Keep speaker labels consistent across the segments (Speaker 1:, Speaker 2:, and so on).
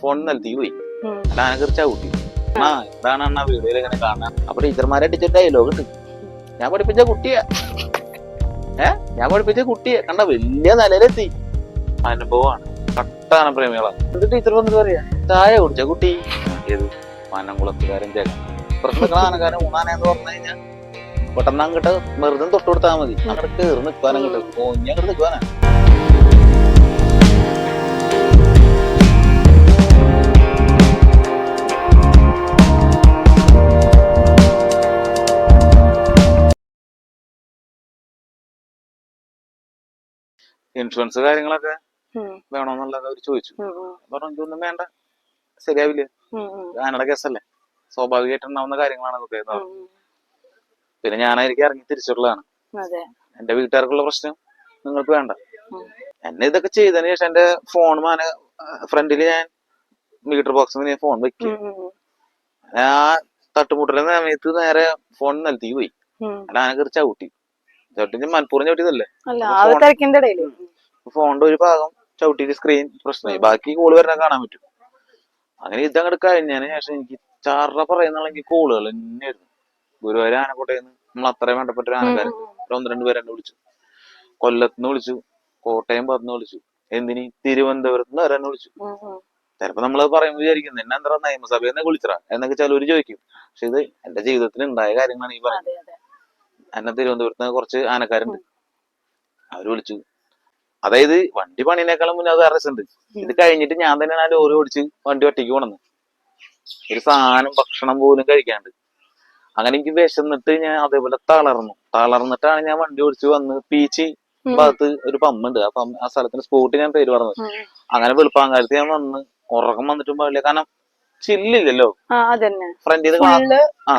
Speaker 1: Phone നിലത്തി പോയി. അല്ല അതിനെ ചവിട്ടി. ആ. ഇതാണ് അണ്ണാ വീഡിയോയിൽ ഇങ്ങനെ കാണാൻ അപ്പൊ ടീച്ചർമാരെ ടീച്ചർ ഡയലോഗ് ഉണ്ട് ഞാൻ പഠിപ്പിച്ച കുട്ടിയാ. ഏ? ഞാൻ പഠിപ്പിച്ച കുട്ടിയെ. കണ്ട വലിയ നിലയിലെത്തി. അനുഭവമാണ്. കട്ടാണ് പ്രേമികളാണ് എന്നിട്ട് ടീച്ചർ വന്നിട്ട് പറയാ ചായ കുടിച്ച കുട്ടി. ഏത്? മാനംകുളത്തുകാരൻ ചേക്കൻ പ്രശ്നം ആനക്കാരൻ ഊണാനെന്ന് പറഞ്ഞു കഴിഞ്ഞാൽ പെട്ടെന്ന് അങ്ങോട്ട് തൊട്ട് കൊടുത്താൽ മതി. അങ്ങോട്ട് കയറി നിൽക്കാനും കിട്ടും ഓ ഇനി അങ്ങോട്ട് നിൽക്കുവാനാ. ഇൻഷുറൻസ് കാര്യങ്ങളൊക്കെ. വേണമെന്നുള്ളത് അവർ ചോദിച്ചു. പറഞ്ഞു ഇതൊന്നും വേണ്ട. ശരിയാവില്ല. ആനയുടെ കേസല്ലേ? സ്വാഭാവികമായിട്ട് ഉണ്ടാവുന്ന കാര്യങ്ങളാണ് ഇതൊക്കെ. പിന്നെ ഞാനായിരിക്കും ഇറങ്ങി തിരിച്ചിട്ടുള്ളതാണ് എന്റെ വീട്ടുകാർക്കുള്ള പ്രശ്നം നിങ്ങൾക്ക് വേണ്ട. എന്നെ ഇതൊക്കെ ചെയ്തതിന് ശേഷം എന്റെ ഫോൺ മാന ഫ്രണ്ടിൽ ഞാൻ മീറ്റർ ബോക്സിൽ ഞാൻ ഫോൺ വെക്കും ആ തട്ടുമുട്ടലിന്റെ സമയത്ത് നേരെ ഫോൺ നിലത്തേക്ക് പോയി. അല്ല ആന കയറി ചവിട്ടി. ചവിട്ടി ഞാൻ മനഃപൂർവം ചവിട്ടിയതല്ലേ?
Speaker 2: അല്ല
Speaker 1: അപ്പൊ
Speaker 2: ആ ഒരു തിരക്കിന്റെ ഇടയിൽ.
Speaker 1: ഫോണിന്റെ ഒരു ഭാഗം ചവിട്ടിയിട്ട് സ്ക്രീൻ പ്രശ്നമായി. ബാക്കി കോൾ വരണ കാണാൻ പറ്റും. അങ്ങനെ ഇതങ്ങോട്ട് കഴിഞ്ഞതിന് ശേഷം എനിക്ക് ചാറ പറയുന്നുണ്ടെങ്കിൽ കോളുകൾ തന്നെയായിരുന്നു. ഗുരുവായൂർ ആനക്കോട്ടയിൽ നിന്ന് നമ്മൾ അത്രയും വേണ്ടപ്പെട്ട ഒരു ആനക്കാരൻ ഒരു ഒന്ന് രണ്ട് പേരെ എന്നെ വിളിച്ചു. കൊല്ലത്തുനിന്ന് വിളിച്ചു. കോട്ടയം പറഞ്ഞു വിളിച്ചു. എന്തിനി? തിരുവനന്തപുരത്ത് നിന്ന് വരെ എന്നെ വിളിച്ചു. ചിലപ്പോ നമ്മൾ പറയുമ്പോൾ വിചാരിക്കുന്നു എന്നെ എന്താ നിയമസഭയിൽ നിന്ന് വിളിച്ചറാ എന്നൊക്കെ ചിലവർ ചോദിക്കും. പക്ഷെ ഇത് എന്റെ ജീവിതത്തിൽ ഉണ്ടായ കാര്യങ്ങളാണ് ഈ പറയുന്നത്. എന്നെ തിരുവനന്തപുരത്ത് കുറച്ച് ആനക്കാരുണ്ട്. അവർ വിളിച്ചു. അതായത് വണ്ടി പണിനേക്കാളും മുന്നേ അത് വേറെ ഉണ്ട് ഇത് കഴിഞ്ഞിട്ട് ഞാൻ തന്നെയാണ് ആ ലോറി ഓടിച്ച് വണ്ടി ഒറ്റയ്ക്ക് പോണെന്ന് ഒരു സാധനം ഭക്ഷണം പോലും കഴിക്കാണ്ട്. അങ്ങനെ എനിക്ക് വിശന്നിട്ട് ഞാൻ അതേപോലെ തളർന്നു. തളർന്നിട്ടാണ് ഞാൻ വണ്ടി ഓടിച്ച് വന്ന് പീച്ചി. ഭാഗത്ത് ഒരു പമ്പുണ്ട് ആ പമ്പ് ആ സ്ഥലത്തിന്റെ സ്പോട്ട് ഞാൻ പേര് പറഞ്ഞത്. അങ്ങനെ വെളുപ്പാങ്കാലത്ത് ഞാൻ വന്ന് ഉറക്കം വന്നിട്ടും പാടില്ല. കാരണം ചില്ലില്ലല്ലോ ഫ്രണ്ടിൽ നിന്ന്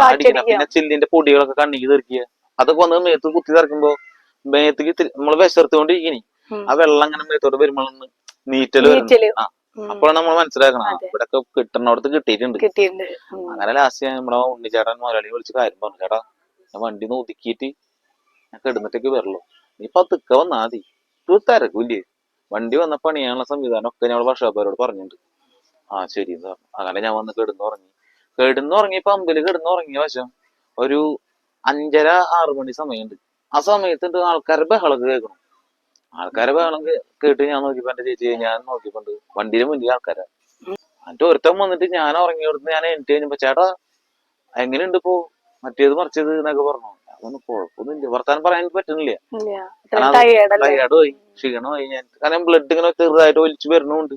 Speaker 1: അടിക്കണം. പിന്നെ ചില്ലിന്റെ പൊടികളൊക്കെ കണ്ണിക്ക് തെറിക്കുക. അതൊക്കെ വന്ന് മേത്ത് കുത്തി തറക്കുമ്പോ മേത്തേക്ക് നമ്മൾ വിശർത്തുകൊണ്ടിരിക്കണി ആ വെള്ളം അങ്ങനെ മേത്തോട്ട് വരുമ്പോഴൊന്ന്
Speaker 2: നീറ്റൽ
Speaker 1: ആ. അപ്പോഴാണ് നമ്മൾ മനസ്സിലാക്കണം
Speaker 2: ഇവിടെ.
Speaker 1: ഇവിടൊക്കെ കിട്ടണോടത്ത് കിട്ടിയിട്ടുണ്ട്. അങ്ങനെ ലാസ്റ്റ് നമ്മളെ ഉണ്ണിച്ചേട്ടൻ മുതലാളി വിളിച്ച് കാര്യം പറഞ്ഞു ചേട്ടാ ഞാൻ വണ്ടി ഒന്ന് ഒതുക്കിയിട്ട് ഞാൻ കിടന്നിട്ടേക്ക് വരുള്ളൂ. നീ പതുക്കെ വന്നാ മതി. തിരക്കൂല്ലേ? വണ്ടി വന്ന പണിയാനുള്ള സംവിധാനം ഒക്കെ ഞങ്ങൾ വർഷാപ്പരോട് പറഞ്ഞിട്ടുണ്ട്. ആ ശരി അങ്ങനെ ഞാൻ വന്ന് കിടന്നുറങ്ങി. കിടന്നുറങ്ങി പമ്പിൽ കിടന്നുറങ്ങിയ വശം ഒരു അഞ്ചര ആറു മണി സമയമുണ്ട്. ആ സമയത്ത് ആൾക്കാരെ ബഹളം കേൾക്കണം. ആൾക്കാരെ ബഹളം കേട്ട് ഞാൻ നോക്കിയപ്പോ എന്റെ ചേച്ചി ഞാൻ നോക്കിയപ്പോണ്ട്. വണ്ടിയുടെ മുന്നിൽ ആൾക്കാരാ. എന്നിട്ട് ഒരുത്തൻ വന്നിട്ട് ഞാൻ ഉറങ്ങി കൊടുത്ത് ഞാൻ എനിക്ക് കഴിഞ്ഞപ്പോ ചേട്ടാ എങ്ങനെയുണ്ട് ഇപ്പോ? മറ്റേത് മറിച്ചത് എന്നൊക്കെ പറഞ്ഞു. അതൊന്നും കുഴപ്പമൊന്നുമില്ല. വർത്താനം പറയാൻ പറ്റുന്നില്ല. ക്ഷീണമായി. ഞാൻ കാരണം ബ്ലഡ് ഇങ്ങനെ ചെറുതായിട്ട് ഒലിച്ചു വരുന്നുണ്ട്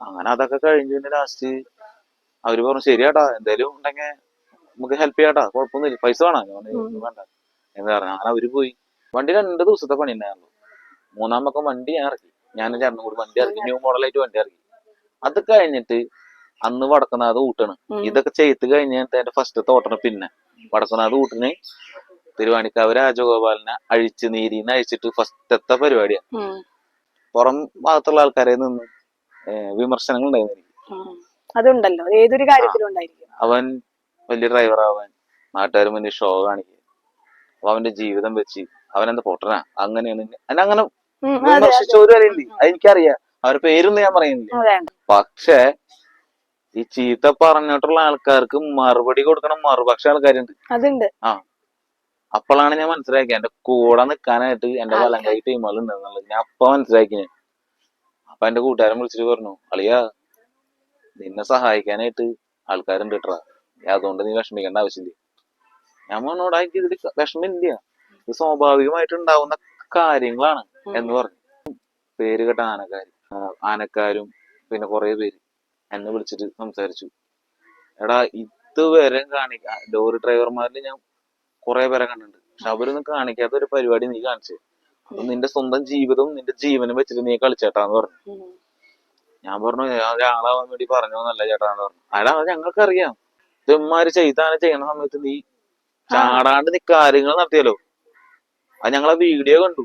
Speaker 1: അങ്ങനെ അതൊക്കെ കഴിഞ്ഞ് പിന്നെ ലാസ്റ്റ് അവർ പറഞ്ഞു ശരിയാട്ടാ. എന്തായാലും ഉണ്ടെങ്കിൽ നമുക്ക് ഹെൽപ്പ് ചെയ്യാട്ടാ കുഴപ്പമൊന്നുമില്ല. പൈസ വേണം. ഞാൻ പറഞ്ഞു. വേണ്ട. എന്ന് പറഞ്ഞു അങ്ങനെ അവർ പോയി. വണ്ടി രണ്ട് ദിവസത്തെ പണി ഉണ്ടായിരുന്നു മൂന്നാം പക്കം വണ്ടി ഞാൻ ഇറക്കി. ഞാൻ ചേട്ടനും കൂടി വണ്ടി ഇറക്കി. ന്യൂ മോഡലായിട്ട് വണ്ടി ഇറക്കി. അത് കഴിഞ്ഞിട്ട് അന്ന് വടക്കനാഥ് ഊട്ടാണ്. ഇതൊക്കെ ചെയ്ത് കഴിഞ്ഞിട്ട് എന്റെ ഫസ്റ്റ് തോട്ടണ് പിന്നെ വടക്കനാഥ് ഊട്ടിന് തിരുവാണിക്കാവ് രാജഗോപാലിനെ അഴിച്ച് നീരിന്ന് അഴിച്ചിട്ട് ഫസ്റ്റത്തെ പരിപാടിയാണ്
Speaker 2: ഉം.
Speaker 1: പുറം ഭാഗത്തുള്ള ആൾക്കാരെ നിന്ന് വിമർശനങ്ങൾ ഉണ്ടായിരുന്നു എനിക്ക്.
Speaker 2: അതുണ്ടല്ലോ. ഏതൊരു കാര്യത്തിലും
Speaker 1: അവൻ വലിയ ഡ്രൈവർ ആവാൻ നാട്ടുകാർ മുന്നിൽ ഷോ കാണിക്കുക അപ്പൊ അവന്റെ ജീവിതം വെച്ച് അവൻ എന്താ പൊട്ടനാ? അങ്ങനെയാണ് എന്നെ അങ്ങനെ. വിമർശിച്ചവരും അറിയില്ലേ അതെനിക്കറിയാം. അവരുടെ പേരൊന്നും ഞാൻ പറയുന്നില്ല. പക്ഷേ ഈ ചീത്ത പറഞ്ഞിട്ടുള്ള ആൾക്കാർക്ക് മറുപടി കൊടുക്കണം മറുപക്ഷ ആൾക്കാരുണ്ട്.
Speaker 2: അതുണ്ട്.
Speaker 1: അപ്പോഴാണ് ഞാൻ മനസ്സിലാക്കിയത് എന്റെ കൂടെ നിൽക്കാനായിട്ട് എന്റെ വലം കൈ ടീമുകളുണ്ട് ഞാൻ അപ്പൊ മനസ്സിലാക്കി ഞാൻ അപ്പൊ എന്റെ കൂട്ടുകാരൻ വിളിച്ചിട്ട് പറഞ്ഞു അളിയാ നിന്നെ സഹായിക്കാനായിട്ട് ആൾക്കാരുണ്ട് കേട്ടാ അതുകൊണ്ട് നീ വിഷമിക്കേണ്ട ആവശ്യമില്ല. ഞാൻ പറഞ്ഞോടാക്കി ഇതിൽ വിഷമില്ല ഇത് സ്വാഭാവികമായിട്ട് ഉണ്ടാവുന്ന കാര്യങ്ങളാണ്. എന്ന് പറഞ്ഞു. പേര് കേട്ട ആനക്കാർ ആനക്കാരും പിന്നെ കുറെ പേര് എന്നെ വിളിച്ചിട്ട് സംസാരിച്ചു. എടാ ഇതുവരെ കാണിക്ക ലോറി ഡ്രൈവർമാരിൽ ഞാൻ കുറെ പേരെ കണ്ടിട്ടുണ്ട്. പക്ഷെ അവരൊന്നും കാണിക്കാത്ത ഒരു പരിപാടി നീ കാണിച്ചു. അപ്പൊ നിന്റെ സ്വന്തം ജീവിതവും നിന്റെ ജീവനും വെച്ചിട്ട് നീ കളിച്ചേട്ടാന്ന് പറഞ്ഞു. ഞാൻ പറഞ്ഞു ഞാൻ ഒരാളാവാൻ വേണ്ടി പറഞ്ഞോന്നല്ല ചേട്ടാന്ന് പറഞ്ഞു. അത് ഞങ്ങൾക്കറിയാം. ഇതെമ്മാര് ചെയ്താണ് ചെയ്യണ സമയത്ത് നീ ചാടാണ്ട് നീ കാര്യങ്ങൾ നടത്തിയല്ലോ. അത് ഞങ്ങളെ വീഡിയോ കണ്ടു.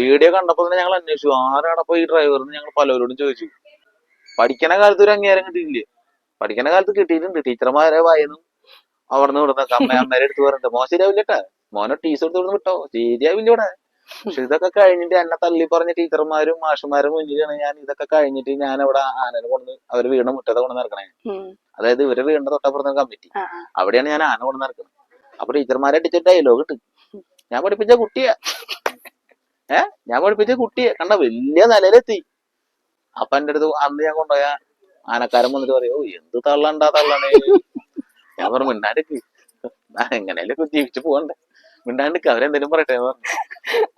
Speaker 1: വീഡിയോ കണ്ടപ്പോ തന്നെ ഞങ്ങൾ അന്വേഷിച്ചു. ആരാടപ്പോ ഈ ഡ്രൈവറിന് ഞങ്ങൾ പലരോടും ചോദിച്ചു. പഠിക്കണ കാലത്ത് ഒരു അംഗീകാരം കിട്ടിയില്ലേ പഠിക്കണ കാലത്ത് കിട്ടിയിട്ടുണ്ട്. ടീച്ചർമാരെ വായനും അവിടുന്ന് ഇവിടുന്ന് അമ്മ അമ്മേരെ എടുത്ത് പറഞ്ഞിട്ട് മോൻ ശരിയാവില്ലട്ടാ മോനെ ടീച്ചർ എടുത്ത് ഇവിടുന്ന് വിട്ടോ. ശരിയാവില്ല ഇവിടെ. പക്ഷെ ഇതൊക്കെ കഴിഞ്ഞിട്ട് എന്നെ തള്ളി പറഞ്ഞ ടീച്ചർമാരും മാഷന്മാരും മുന്നിലാണ് ഞാൻ. ഇതൊക്കെ കഴിഞ്ഞിട്ട് ഞാൻ അവിടെ ആനനെ കൊണ്ട് അവർ വീടിന്റെ മുറ്റത്തെ കൊണ്ട് നടക്കണേ. അതായത് ഇവരെ വീടിന്റെ തൊട്ടപ്പുറത്ത് കമ്മിറ്റി. അവിടെയാണ് ഞാൻ ആന കൊണ്ട് നടക്കുന്നത്. അപ്പൊ ടീച്ചർമാരെ ടീച്ചർ ഡയലോഗ് ഇട്ട്. ഞാൻ പഠിപ്പിച്ച കുട്ടിയാ. ഏ? ഞാൻ പഠിപ്പിച്ച കുട്ടിയെ. കണ്ട? വലിയ നിലയിലെത്തി. അപ്പൊ എന്റെ അടുത്ത് അന്ന് ഞാൻ കൊണ്ടുപോയ ആനക്കാരൻ വന്നിട്ട് പറയോ എന്ത് തള്ളണ്ടാ തള്ളണേ? ഞാൻ പറഞ്ഞു മിണ്ടാണ്ടിക്ക് എങ്ങനെയല്ലേ ജീവിച്ചു പോകണ്ടേ മിണ്ടാണ്ടിക്ക് അവരെന്തേലും പറയട്ടെ എന്ന് പറഞ്ഞു.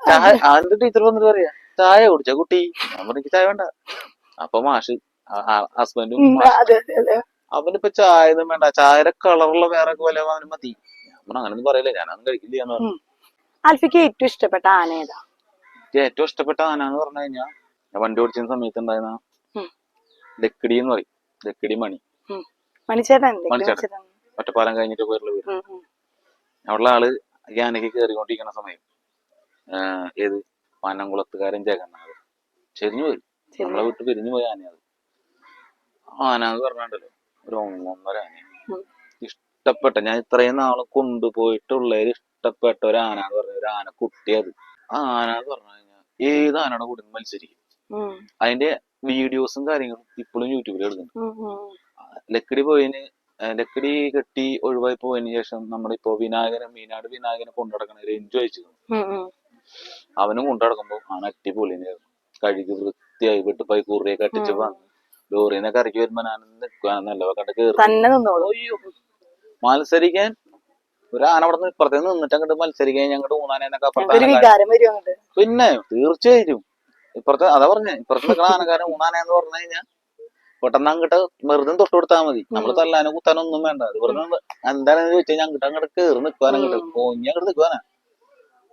Speaker 1: ചായ അവന്റെ ടീച്ചർ വന്നിട്ട് പറയാ ചായ കുടിച്ച കുട്ടി? ഞാൻ പറഞ്ഞു ചായ വേണ്ട. അപ്പൊ മാഷ് ഹസ്ബൻഡും അവനിപ്പോ ചായ ഒന്നും വേണ്ട. ചായയുടെ കളറുള്ള വേറെ പോലെ അവന് മതി. ഞാൻ അങ്ങനൊന്നും പറയില്ല. ഞാനൊന്നും കഴിക്കില്ല എന്ന് പറഞ്ഞു.
Speaker 2: ആൽഫിക്ക് ഏറ്റവും ഇഷ്ടപ്പെട്ട ആന ഏതാ?
Speaker 1: ഏറ്റവും ഇഷ്ടപ്പെട്ട ആന എന്ന് പറഞ്ഞു കഴിഞ്ഞാ ഞാൻ വണ്ടി ഓടിച്ചിരുന്ന സമയത്ത് ഉണ്ടായിരുന്ന. ലക്കിടി എന്ന് പറയും. ലക്കിടി മണി.
Speaker 2: മണിച്ചേട്ടൻ?
Speaker 1: മണിച്ചേട്ടൻ. ഒറ്റപ്പാലം കഴിഞ്ഞിട്ട് പോയിട്ടുള്ള വീട്.
Speaker 2: ഉം.
Speaker 1: ആൾ ഈ ആനയ്ക്ക് കയറിക്കൊണ്ടിരിക്കുന്ന സമയം ഏത്? പനംകുളത്തുകാരൻ ജഗന്നാഥ് ചെരിഞ്ഞു പോയി. നമ്മളെ വിട്ട് പിരിഞ്ഞു പോയ ആനയത് ആന എന്ന് പറഞ്ഞാണ്ടല്ലോ. ഒരു ഇഷ്ടപ്പെട്ട ഞാൻ ഇത്രയും നാൾ കൊണ്ടുപോയിട്ടുള്ള ഇഷ്ടപ്പെട്ട ഒരു ആന എന്ന് പറഞ്ഞ ഒരു ആന കുട്ടിയത്. ആ ആന എന്ന് പറഞ്ഞു കഴിഞ്ഞാൽ ഏത് ആനയുടെ കൂടെ മത്സരിക്കും? അതിന്റെ വീഡിയോസും കാര്യങ്ങളും ഇപ്പോഴും യൂട്യൂബിൽ എടുക്കുന്നുണ്ട്
Speaker 2: ഉം.
Speaker 1: ലക്കിടി പോയതിന് ലക്കിടി കെട്ടി ഒഴിവായി പോയതിന് ശേഷം നമ്മളിപ്പോ വിനായകനെ മീനാട് വിനായകനെ കൊണ്ടുനടക്കണ രഞ്ജു
Speaker 2: ഉം, ഉം.
Speaker 1: അവനും കൊണ്ടുനടക്കുമ്പോ ആന അടിപൊളിയായിരുന്നു. കഴുകി വൃത്തിയായി വെട്ടുപ്പായി കുറിയൊക്കെ അട്ടിച്ച്. വന്നു ലോറിന്നൊക്കെ ഇറക്കി വരുമ്പോ ഞാൻ നിൽക്കുക കണ്ട് കേറി.
Speaker 2: തന്നെ നിന്നോളൂ.
Speaker 1: അയ്യോ. മത്സരിക്കാൻ ഒരു ആന അവിടെ നിന്ന് ഇപ്പുറത്തെ നിന്നിട്ട് അങ്ങോട്ട് മത്സരിക്കാൻ ഞങ്ങളുടെ
Speaker 2: ഒരു വികാരം വരും അങ്ങോട്ട്.
Speaker 1: പിന്നെ തീർച്ചയായിട്ടും. ഇപ്പുറത്തെ അതാ പറഞ്ഞേ ഇപ്പുറത്ത് നിൽക്കുന്ന ആനക്കാരൻ ഊണാന എന്ന് പറഞ്ഞു കഴിഞ്ഞാൽ പെട്ടെന്ന് അങ്ങോട്ട് വെറുതെ തൊട്ട് കൊടുത്താൽ മതി. നമ്മൾ. തല്ലാനോ കുത്താനോ ഒന്നും വേണ്ട. അത് വെറുതെ എന്താണെന്ന് ചോദിച്ചാൽ അങ്ങോട്ട് അങ്ങോട്ട് കേറി നിൽക്കുവാൻ അങ്ങോട്ട്
Speaker 2: ഉം.
Speaker 1: പോഞ്ഞ് അങ്ങോട്ട് നിൽക്കുവാനാ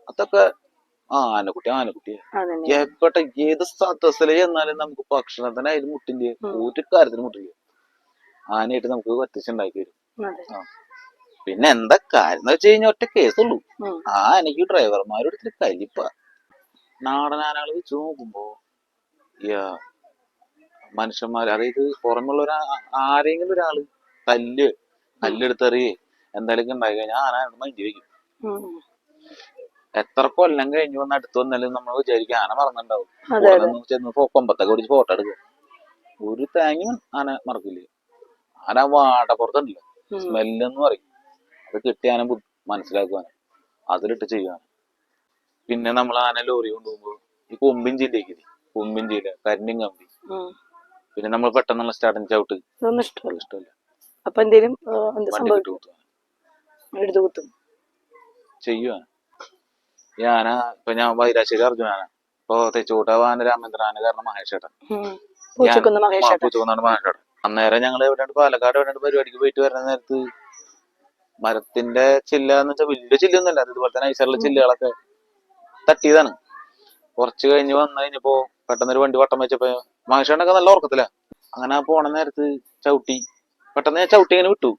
Speaker 1: അതൊക്കെ ആ ആനക്കുട്ടി ആനക്കുട്ടി. എപ്പോട്ടെ ഏത് സദസ്സിൽ ചെന്നാലും നമുക്ക് ഭക്ഷണത്തിനായാലും മുട്ടില്ല. ഒരു കാര്യത്തിന് മുട്ടില്ല? ആനയായിട്ട് നമുക്ക് പറ്റിച്ചുണ്ടാക്കി വരും പിന്നെ എന്താ കാര്യം എന്ന് വെച്ച് കഴിഞ്ഞാൽ ഒറ്റ കേസുള്ളൂ. ആ എനിക്ക് ഡ്രൈവർമാരോട് ഇത്തിരി കലിപ്പ നാടൻ ആനകൾ വെച്ച് നോക്കുമ്പോ യാ മനുഷ്യന്മാർ അതായത് പുറമുള്ള ഒരു ആരെങ്കിലും ഒരാൾ കല്ല് കല്ലെടുത്തെറിയേ എന്തെങ്കിലും ഉണ്ടായി കഴിഞ്ഞാൽ ആന മൈൻഡ് വയ്ക്കും. എത്ര കൊല്ലം കഴിഞ്ഞു വന്ന് അടുത്ത് വന്നാലും നമ്മൾ വിചാരിക്കും ആന മറന്നുണ്ടാവും. ചെന്ന് കൊമ്പത്തൊക്കെ ഒരു ഫോട്ടോ എടുക്കും. ഒരു തേങ്ങയും ആന മറക്കില്ല. ആന വാടപ്പുറത്തുണ്ടല്ലോ. സ്മെല്ലെന്ന് പറയും. അത് കിട്ടി ആന ബു- മനസ്സിലാക്കുവാൻ അതിലിട്ട് ചെയ്യാൻ പിന്നെ നമ്മൾ ആന ലോറി കൊണ്ടുപോകുമ്പോൾ ഈ കൊമ്പിൻ ജില്ല കരിഞ്ഞും കമ്പി. പിന്നെ നമ്മൾ പെട്ടെന്നുള്ള സ്റ്റാർട്ടിങ് ചവിട്ട്.
Speaker 2: ഇഷ്ടമല്ല. അപ്പൊ എന്തേലും ആ,
Speaker 1: ആന ഇപ്പൊ ഞാൻ വൈരാശ്ശേരി അർജുനാണ്. ഇപ്പൊ തെച്ചുകൂട്ട വാന രാമേന്ദ്ര ആന കാരണം മഹേഷേട്ടൻ.
Speaker 2: പൂച്ചക്കുന്ന് മഹേഷ്
Speaker 1: മഹേഷേട്ടൻ. അന്നേരം ഞങ്ങൾ എവിടെയാണ് പാലക്കാട് എവിടെയാണ് പരിപാടിക്ക് പോയിട്ട് വരുന്ന നേരത്ത് മരത്തിന്റെ ചില്ല എന്ന് വെച്ചാൽ വലിയ ചില്ലൊന്നുമല്ല. അത് ഇതുപോലെ തന്നെ ഐസറിലെ ചില്ലകളൊക്കെ തട്ടിയതാണ്. കുറച്ച് കഴിഞ്ഞ് വന്നു കഴിഞ്ഞപ്പോ പെട്ടെന്നൊരു വണ്ടി വട്ടം വെച്ചപ്പോ മഹേഷേട്ടനൊക്കെ നല്ല ഉറക്കത്തില്ല അങ്ങനെ പോണ നേരത്ത് ചവിട്ടി. പെട്ടെന്ന് ഞാൻ ചവിട്ടി ഇങ്ങനെ വിട്ടു.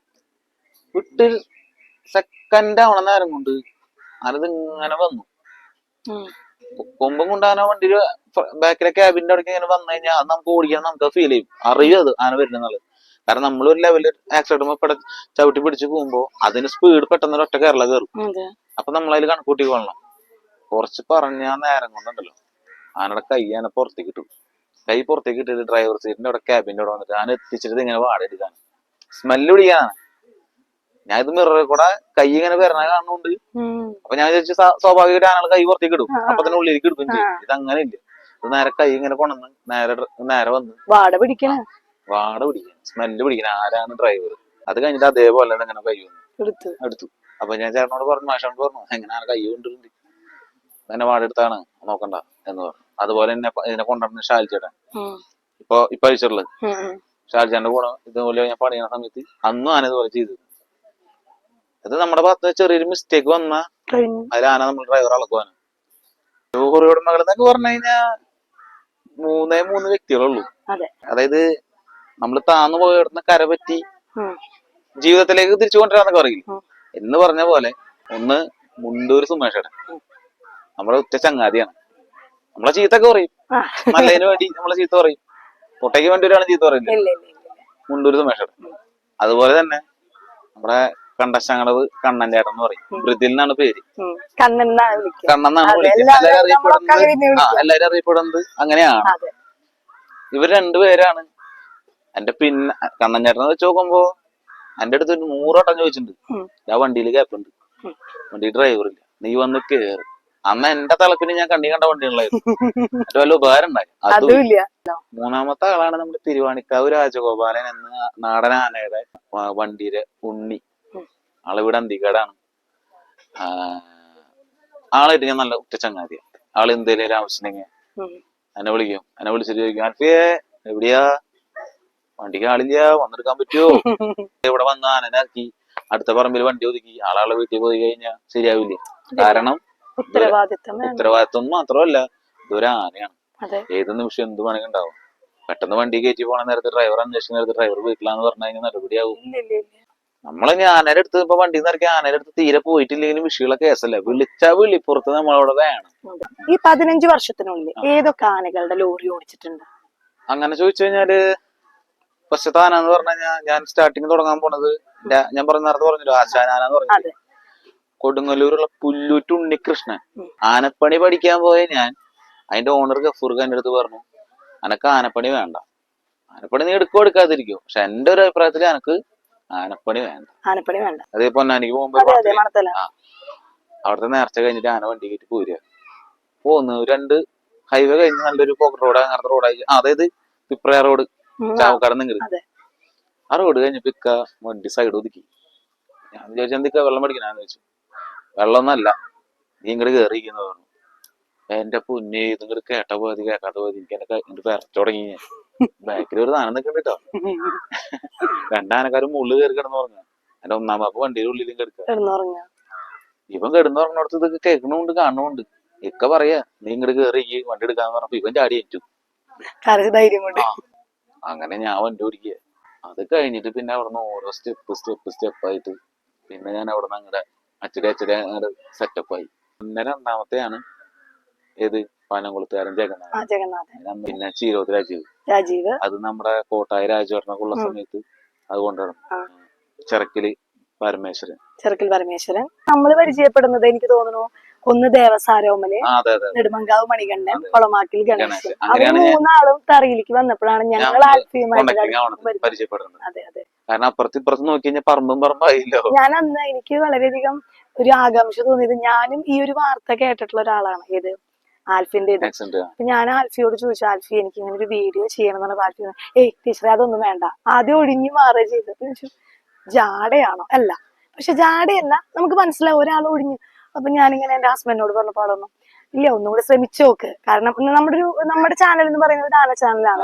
Speaker 1: വിട്ട് സെക്കൻഡ് ആവണ നേരം കൊണ്ട് ആനത് ഇങ്ങനെ വന്നു. കൊമ്പും കൊണ്ട് ആന വണ്ടിയുടെ ബാക്കിലെ ക്യാബിന്റെ അവിടേക്ക് ഇങ്ങനെ വന്നു കഴിഞ്ഞാൽ അത് നമുക്ക് ഓടിക്കാൻ നമുക്ക് ഫീൽ ചെയ്യും. അറിയും അത് ആന വരുന്നത് കാരണം നമ്മൾ ഒരു ലെവലിൽ ആക്സിഡന്റ് പെട ചവിട്ടി പിടിച്ച് പോകുമ്പോ അതിന് സ്പീഡ് പെട്ടെന്ന് ഒറ്റ കേരള കയറും. അപ്പൊ നമ്മളതിൽ കണക്കൂട്ടി കൊള്ളണം. കുറച്ച് പറഞ്ഞ നേരം കൊണ്ടുണ്ടല്ലോ. ആനയുടെ കൈ ആന പുറത്തേക്ക് ഇട്ടു. കൈ പുറത്തേക്ക് ഇട്ടിട്ട് ഡ്രൈവർ സീറ്റിന്റെ അവിടെ ക്യാബിന്റെ അവിടെ വന്നിട്ട് ആന എത്തിച്ചിട്ട് ഇങ്ങനെ വാടെടുക്കാൻ സ്മെല്ല് പിടിക്കാനാണ് ഞാൻ ഇത് മിററിൽ കൂടെ കൈ ഇങ്ങനെ വരണ കാണുന്നുണ്ട്. അപ്പൊ ഞാൻ വിചാരിച്ചു സ്വാ- സ്വാഭാവികമായിട്ട് ആനകൾ കൈ പുറത്തേക്ക് ഇടും. അപ്പൊ തന്നെ ഉള്ളിലേക്ക് ഇടും ചെയ്യും. ഇത് അങ്ങനെ ഇല്ല ഇത് നേരെ കൈ ഇങ്ങനെ കൊണ്ടുവന്ന് നേരെ നേരെ വന്ന്.
Speaker 2: വാട പിടിക്കണ.
Speaker 1: വാട പിടിക്കണം. സ്മെല്ല് പിടിക്കണം. ആരാണ് ഡ്രൈവർ അത് കഴിഞ്ഞിട്ട് അതേപോലെ തന്നെ ഇങ്ങനെ കൈ വന്നു.
Speaker 2: എടുത്ത്.
Speaker 1: എടുത്തു. അപ്പൊ ഞാൻ ചേട്ടനോട് പറഞ്ഞു മാഷോട് പറഞ്ഞു എങ്ങനെയാണ് കൈ കൊണ്ടിട്ടുണ്ട് എന്നെ വാടെടുത്താണ് നോക്കണ്ട. എന്ന് പറഞ്ഞു. അതുപോലെ തന്നെ ഇതിനെ കൊണ്ടുവന്ന ഷാൽ ചേട്ടൻ.
Speaker 2: ഉം.
Speaker 1: ഇപ്പൊ ഇപ്പൊ അയച്ചിട്ടുള്ളത്.
Speaker 2: ഉം, ഉം.
Speaker 1: ഷാൽ ചേട്ടന്റെ കൂടെ ഇതുപോലെ ഞാൻ പണിയുന്ന സമയത്ത് അന്നും ആന ഇതുപോലെ ചെയ്തു ഇത് നമ്മുടെ ഭാഗത്ത് ചെറിയൊരു മിസ്റ്റേക്ക് വന്ന അതിലാന നമ്മൾ ഡ്രൈവർ അളക്കുവാണ്. ലോറി ഉടമകൾ എന്നൊക്കെ പറഞ്ഞു കഴിഞ്ഞാൽ മൂന്നേ മൂന്ന് വ്യക്തികളുള്ളൂ.
Speaker 2: അതെ.
Speaker 1: അതായത് നമ്മൾ താന്നു പോയിടുന്ന കര പറ്റി. ജീവിതത്തിലേക്ക് തിരിച്ചു കൊണ്ടുവരാന്നൊക്കെ പറയില്ല എന്ന് പറഞ്ഞ പോലെ ഒന്ന് മുണ്ടൂർ സുമേഷേടൻ
Speaker 2: നമ്മളെ
Speaker 1: നമ്മുടെ ഉറ്റ ചങ്ങാതിയാണ്. നമ്മളെ ചീത്തൊക്കെ പറയും. നല്ലതിന് വേണ്ടി നമ്മളെ ചീത്ത പറയും. പൊട്ടയ്ക്ക് വേണ്ടി ഒരാളും ചീത്ത പറയില്ല.
Speaker 2: ഇല്ല
Speaker 1: മുണ്ടൂർ സുമേഷേടൻ അതുപോലെ തന്നെ നമ്മുടെ കണ്ടശങ്ങളത് കണ്ണൻ ചേട്ടൻ എന്ന് പറയും.
Speaker 2: ഉം.
Speaker 1: എന്നാണ് പേര്.
Speaker 2: കണ്ണെന്നാണ് കണ്ണൻ
Speaker 1: അറിയപ്പെടുന്നത് ആ എല്ലാരും അറിയപ്പെടുന്നത് അങ്ങനെയാണ്. ഇവർ രണ്ടുപേരാണ് എന്റെ പിന്നെ കണ്ണൻ ചേട്ടനെ വെച്ച് നോക്കുമ്പോ എന്റെ അടുത്ത് ഒരു നൂറോട്ടം ചോദിച്ചിട്ടുണ്ട്. ഞാൻ വണ്ടിയിൽ
Speaker 2: കേപ്പുണ്ട്.
Speaker 1: വണ്ടി ഡ്രൈവർ ഇല്ല. നീ വന്ന് കേറ്. അന്ന് എന്റെ തലപ്പിന് ഞാൻ കണ്ടി കണ്ട വണ്ടികളായിരുന്നു അത് വല്ല ഉപകാരം ഉണ്ടായി. അതും
Speaker 2: അതും
Speaker 1: മൂന്നാമത്തെ ആളാണ് നമ്മുടെ തിരുവാണിക്കാവ് രാജഗോപാലൻ എന്ന നാടനാനയുടെ വണ്ടിയിലെ വണ്ടിയുടെ ഉണ്ണി. ആൾ ഇവിടെ അന്തിക്കാടാണ് ആളായിട്ട് ഞാൻ നല്ല ഉറ്റ ചങ്ങാതിയാണ് ആൾ എന്തേലും ഒരു ആവശ്യമുണ്ടെങ്കിൽ. എന്നെ വിളിക്കും. എന്നെ വിളിച്ചിട്ട് ചോദിക്കും എവിടെയാ? വണ്ടിക്ക് ആളില്ല വന്നെടുക്കാൻ പറ്റുമോ ഇവിടെ വന്ന? ആനനാക്കി അടുത്ത പറമ്പിൽ വണ്ടി ഒതുക്കി. ആളാളെ വീട്ടിൽ പോയി കഴിഞ്ഞാൽ ശരിയാവില്ല? കാരണം
Speaker 2: ഉത്തരവാദിത്വം.
Speaker 1: ഉത്തരവാദിത്വം മാത്രമല്ല ഇതൊരു ആനയാണ്. ഏത് നിമിഷം എന്ത് വേണമെങ്കിൽ ഉണ്ടാവും. പെട്ടെന്ന് വണ്ടി കയറ്റി പോണ നേരത്തെ ഡ്രൈവർ അന്വേഷിക്കുന്ന നേരത്തെ ഡ്രൈവർ വീട്ടിലാന്ന് പറഞ്ഞു കഴിഞ്ഞാൽ നടപടിയാവും.
Speaker 2: ഇല്ല ഇല്ല ഇല്ല
Speaker 1: നമ്മളെ ആനയുടെ അടുത്ത് ഇപ്പൊ വണ്ടി നിറക്കി ആനയുടെ അടുത്ത് തീരെ പോയിട്ടില്ലെങ്കിലും വിഷയമുള്ള കേസല്ല? വിളിച്ചാ വിളിപ്പുറത്ത് നമ്മളവിടെ വേണം.
Speaker 2: ഈ പതിനഞ്ച് വർഷത്തിനുള്ളിൽ ഏതൊക്കെ ആനകളുടെ ലോറി ഓടിച്ചിട്ടുണ്ട്?
Speaker 1: അങ്ങനെ ചോദിച്ചു കഴിഞ്ഞാൽ ഫസ്റ്റത്തെ ആന എന്ന് പറഞ്ഞു ഞാൻ സ്റ്റാർട്ടിങ് തുടങ്ങാൻ പോണത് ഞാൻ പറഞ്ഞ നേരത്തെ പറഞ്ഞല്ലോ ആശാനാന എന്ന്
Speaker 2: പറഞ്ഞത്
Speaker 1: കൊടുങ്ങല്ലൂരുള്ള പുല്ലൂറ്റ് ഉണ്ണികൃഷ്ണൻ. ആനപ്പണി പഠിക്കാൻ പോയ ഞാൻ അതിന്റെ ഓണർ ഗഫൂർ എന്റെ അടുത്ത് പറഞ്ഞു അനക്ക് ആനപ്പണി വേണ്ട. ആനപ്പണി നീ എടുക്കോ എടുക്കാതിരിക്കോ. പക്ഷെ എന്റെ ഒരു അഭിപ്രായത്തിൽ എനക്ക് ആനപ്പണി വേണ്ട.
Speaker 2: ആനപ്പണി വേണ്ട.
Speaker 1: അതേ പൊന്നാനിക്ക് പോകുമ്പോ. അവിടുത്തെ നേർച്ച കഴിഞ്ഞിട്ട് ആന വണ്ടി കയറ്റി പോരുക പോന്ന് രണ്ട് ഹൈവേ കഴിഞ്ഞ് നല്ലൊരു പോക്കറ്റ് റോഡ് അങ്ങനത്തെ റോഡായി അതായത് പിപ്രയ റോഡ് ചാവക്കാട് നിങ്ങൾ ആ റോഡ് കഴിഞ്ഞപ്പോ ഇക്ക വണ്ടി സൈഡ് ഒതുക്കി. ഞാൻ വിചാരിച്ചു എന്തൊക്കെ വെള്ളം പഠിക്കണാന്ന് വെച്ചു. വെള്ളമൊന്നല്ല നീ ഇങ്ങോട്ട് കയറിയിരിക്കുന്ന പറഞ്ഞു. എന്റെ പുന്നെ ഇത് ഇങ്ങോട്ട് കേട്ട പോയത് കേൾക്കാത്ത പോയത് എനിക്ക് എന്റെ ഇങ്ങോട്ട് വിറച്ചു തുടങ്ങി ഞാൻ. ബാക്കിൽ ഒരു സാധനം നിൽക്കണ്ട കേട്ടോ രണ്ടാനക്കാരും മുള്ളിൽ കയറി കിടന്നു പറഞ്ഞ എന്റെ ഒന്നാം പാപ്പ വണ്ടിയുടെ ഉള്ളിലും കിടക്കുക ഇവൻ കിടന്നു പറഞ്ഞിടത്ത് ഇതൊക്കെ കേൾക്കണമുണ്ട് കാണുന്നുണ്ട് ഇക്ക പറയാ നീ ഇങ്ങോട്ട് കയറി വണ്ടി എടുക്കാന്ന് പറഞ്ഞപ്പോ ഇവൻ ചാടി ഏറ്റു. അങ്ങനെ ഞാൻ വണ്ടി ഓടിക്കുക അത് കഴിഞ്ഞിട്ട് പിന്നെ അവിടുന്ന് ഓരോ സ്റ്റെപ്പ് സ്റ്റെപ്പ് സ്റ്റെപ്പ് ആയിട്ട് പിന്നെ ഞാൻ അവിടെ നിന്ന് അങ്ങടെ അച്ചടി അച്ചടി അങ്ങോട്ട് സെറ്റപ്പ് ആയി. പിന്നെ രണ്ടാമത്തെയാണ് ഏത്? പനംകുളത്തുകാരൻ ജഗന്നാഥൻ.
Speaker 2: ജഗന്നാഥൻ.
Speaker 1: പിന്നെ ചീരോത്ത് രാജീവ്.
Speaker 2: രാജീവ്.
Speaker 1: അത് നമ്മുടെ കോട്ടായ രാജവർണൊക്കെ ഉള്ള സമയത്ത് അത് കൊണ്ടുവരണം. ചെറക്കിൽ പരമേശ്വരൻ.
Speaker 2: ചെറുക്കിൽ പരമേശ്വരൻ. നമ്മൾ പരിചയപ്പെടുന്നത് എനിക്ക് തോന്നുന്നു ഒന്ന്
Speaker 1: ദേവസാരോമൽ
Speaker 2: നെടുമങ്കാവ് മണികണ്ഠൻ. കൊളമാക്കിൽ
Speaker 1: ഗണേശൻ.
Speaker 2: അവർ മൂന്നാളും തറയിലേക്ക് വന്നപ്പോഴാണ് ഞങ്ങൾ ആൽഫിയുമായിട്ട്
Speaker 1: പരിചയപ്പെടുന്നത്.
Speaker 2: അതെ അതെ.
Speaker 1: കാരണം അപ്പുറത്ത് ഇപ്പുറത്ത് നോക്കി കഴിഞ്ഞാൽ പറമ്പും പറമ്പായില്ലോ.
Speaker 2: ഞാൻ അന്ന് എനിക്ക് വളരെയധികം ഒരു ആകാംക്ഷ തോന്നിയത് ഞാനും ഈ ഒരു വാർത്ത കേട്ടിട്ടുള്ള ഒരാളാണ്. ഇത് ആൽഫിന്റെ ഇത്.
Speaker 1: ആക്സിഡന്റ്.
Speaker 2: അപ്പൊ ഞാൻ ആൽഫിയോട് ചോദിച്ചു ആൽഫി എനിക്ക് ഇങ്ങനെ ഒരു വീഡിയോ ചെയ്യണം എന്ന് പറഞ്ഞപ്പോ ആൽഫി ഏയ് ടീച്ചറെ അതൊന്നും വേണ്ട. ആദ്യം ഒഴിഞ്ഞു മാറുക ചെയ്തത്. ഞാൻ ജാടയാണോ? അല്ല. പക്ഷെ ജാടയല്ല. നമുക്ക് മനസ്സിലാവും. ഒരാൾ ഒഴിഞ്ഞു. അപ്പൊ ഞാനിങ്ങനെ എന്റെ ഹസ്ബൻഡിനോട് പറഞ്ഞപ്പോ ആളൊന്നും ഇല്ല ഒന്നുകൂടെ ശ്രമിച്ചു നോക്ക്. കാരണം നമ്മുടെ ഒരു നമ്മുടെ ചാനൽ എന്ന് പറയുന്നത് ആന ചാനലാണ്